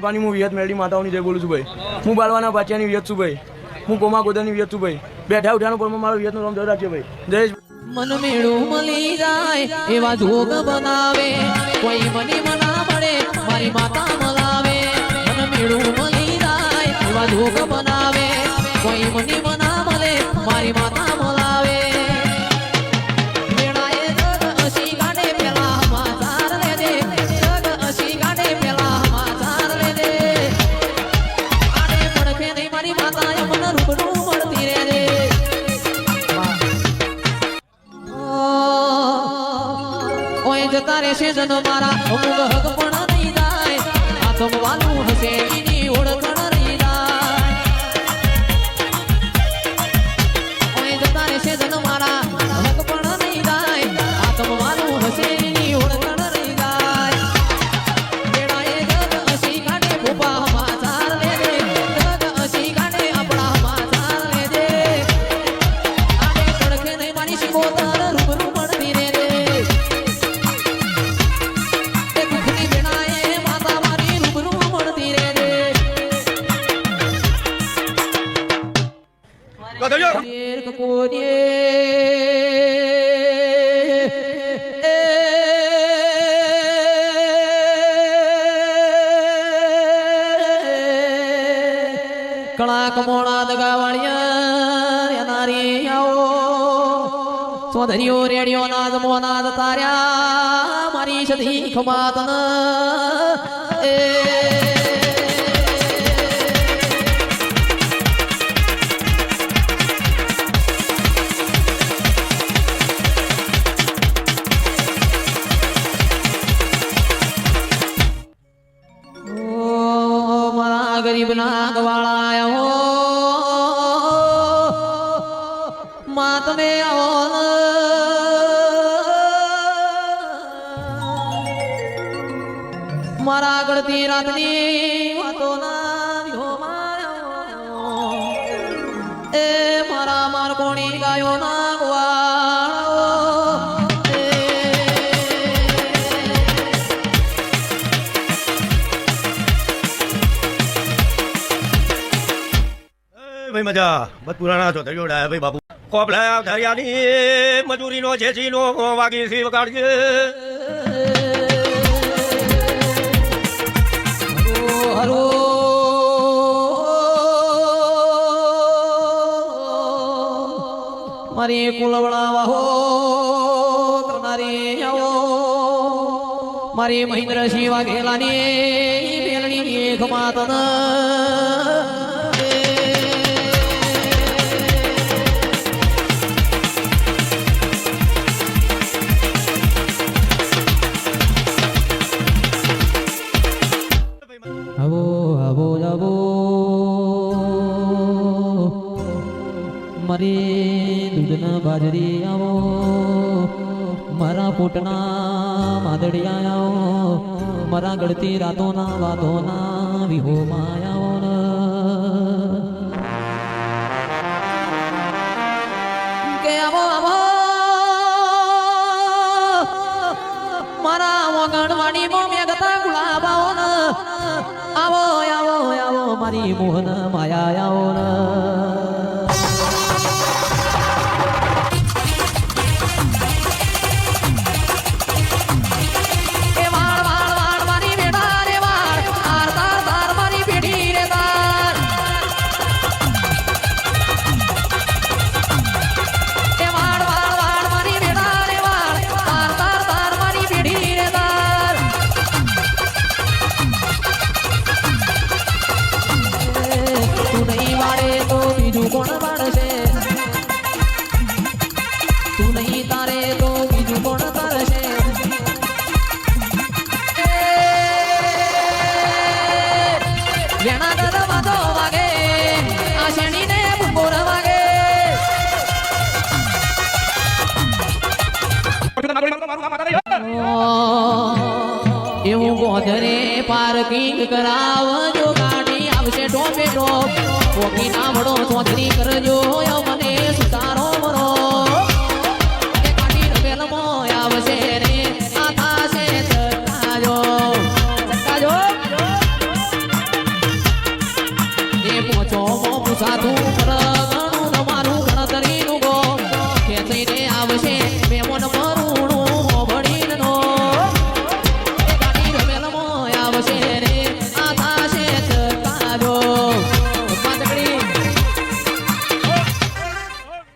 રાજ્યપાલની હું વિયત મેળવી માતાઓની જય બોલું છું ભાઈ. હું બાળવાના પાટિયાની વિયત છું ભાઈ. હું કોમા ગોદરની વિયત છું ભાઈ. બેઠા ઉઠાનો પણ મારો વિયતનું નામ જય રાખજો ભાઈ. જય મન મેળું મળી જાય, એવા જોગ બનાવે. કોઈ મને મના મળે મારી માતા મલાવે. મન મેળું મળી જાય, એવા જોગ બનાવે. કોઈ મને મના મળે, મારી માતા જતા રહેશે જનો મારા અમુક હક પણ નહીં જાય તો વાલું હશે. સોધરીઓ રેડિયો નાદ મોનાદ તાર્યા મારી સધી ખમાતન એ ગરીબ ના ગવાળા આવો માં આવો મારા આગળથી રાતની વાતો ના એ મારા માર કોણી ગાયો ના ભાઈ મજા બસ પુરાણા છો થયો ડાયા ભાઈ બાપુ. કોપલા ધરિયાની મજૂરીનો છેસીનો વાગી સી વગાડજે હરો મારી કુલવણા વાહો કરનારી આવો. મારી મહેન્દ્રસિંહ વાઘેલાની બેલણી એક માતન મારી દૂધના બાજરી આવો, મારા પોટના માદડિયા આવો, મારા ગળતી રાતોના વાદોના વિહો માયાઓ. કે આવો આવો, મારા વગણવાડી મો મેઘતા ગુલાબાઓ ન આવો આવો આવો, મારી મોહન માયા આવો કોણ પાડશે? તું નહીં તારે તો બીજું કોણ તારશે વેણા દર વાદો વાગે, આ શેણીને બુંબોર વાગે. એવું ગોધરે પાર્કિંગ કરાવજો ગાડી, આવશે ટોપે ટોપ કોકી ના વડો સોચની કરજો મને સુધારો મરો કાઢી પેલમો આવશે રે સાધુ